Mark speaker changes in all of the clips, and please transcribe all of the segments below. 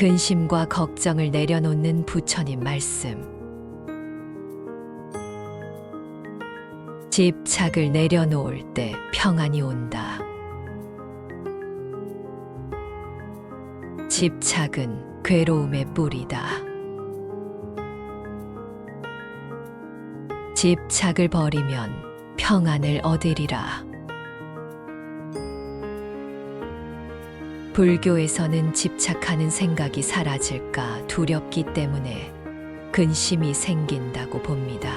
Speaker 1: 근심과 걱정을 내려놓는 부처님 말씀. 집착을 내려놓을 때 평안이 온다. 집착은 괴로움의 뿌리다. 집착을 버리면 평안을 얻으리라. 불교에서는 집착하는 생각이 사라질까 두렵기 때문에 근심이 생긴다고 봅니다.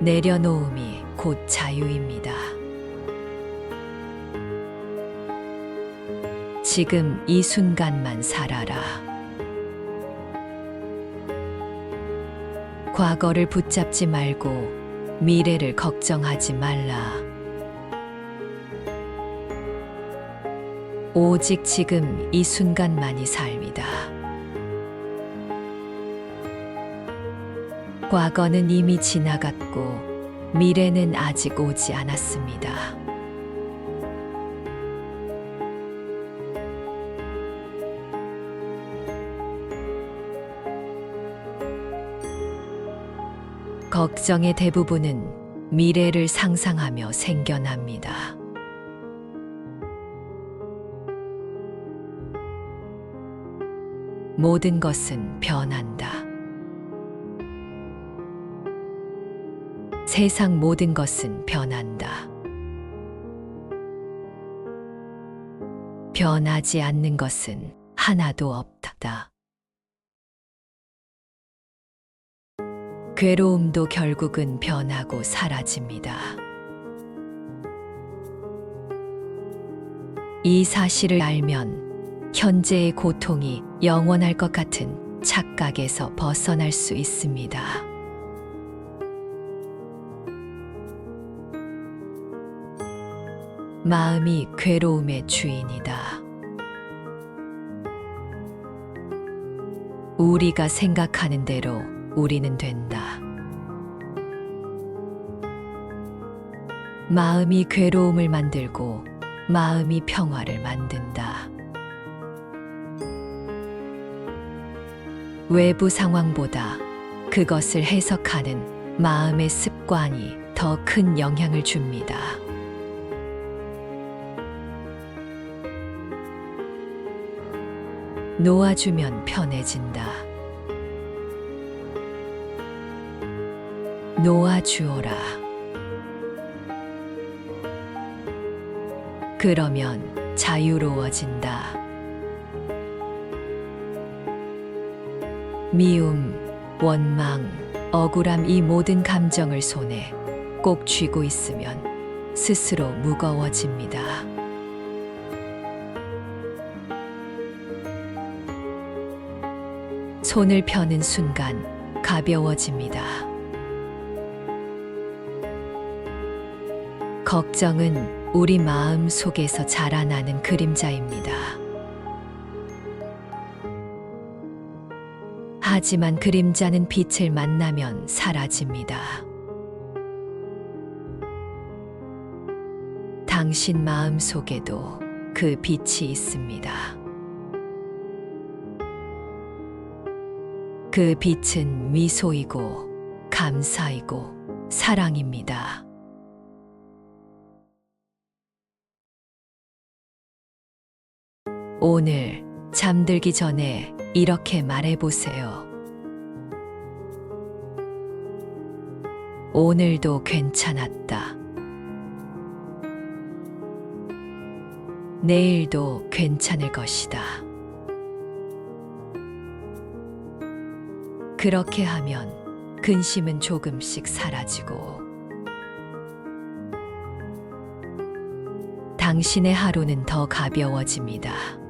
Speaker 1: 내려놓음이 곧 자유입니다. 지금 이 순간만 살아라. 과거를 붙잡지 말고 미래를 걱정하지 말라. 오직 지금 이 순간만이 삶이다. 과거는 이미 지나갔고 미래는 아직 오지 않았습니다. 걱정의 대부분은 미래를 상상하며 생겨납니다. 모든 것은 변한다. 세상 모든 것은 변한다. 변하지 않는 것은 하나도 없다. 괴로움도 결국은 변하고 사라집니다. 이 사실을 알면 현재의 고통이 영원할 것 같은 착각에서 벗어날 수 있습니다. 마음이 괴로움의 주인이다. 우리가 생각하는 대로 우리는 된다. 마음이 괴로움을 만들고 마음이 평화를 만든다. 외부 상황보다 그것을 해석하는 마음의 습관이 더 큰 영향을 줍니다. 놓아주면 편해진다. 놓아주어라. 그러면 자유로워진다. 미움, 원망, 억울함 이 모든 감정을 손에 꼭 쥐고 있으면 스스로 무거워집니다. 손을 펴는 순간 가벼워집니다. 걱정은 우리 마음 속에서 자라나는 그림자입니다. 하지만 그림자는 빛을 만나면 사라집니다. 당신 마음 속에도 그 빛이 있습니다. 그 빛은 미소이고 감사이고 사랑입니다. 오늘 잠들기 전에 이렇게 말해보세요. 오늘도 괜찮았다. 내일도 괜찮을 것이다. 그렇게 하면 근심은 조금씩 사라지고 당신의 하루는 더 가벼워집니다.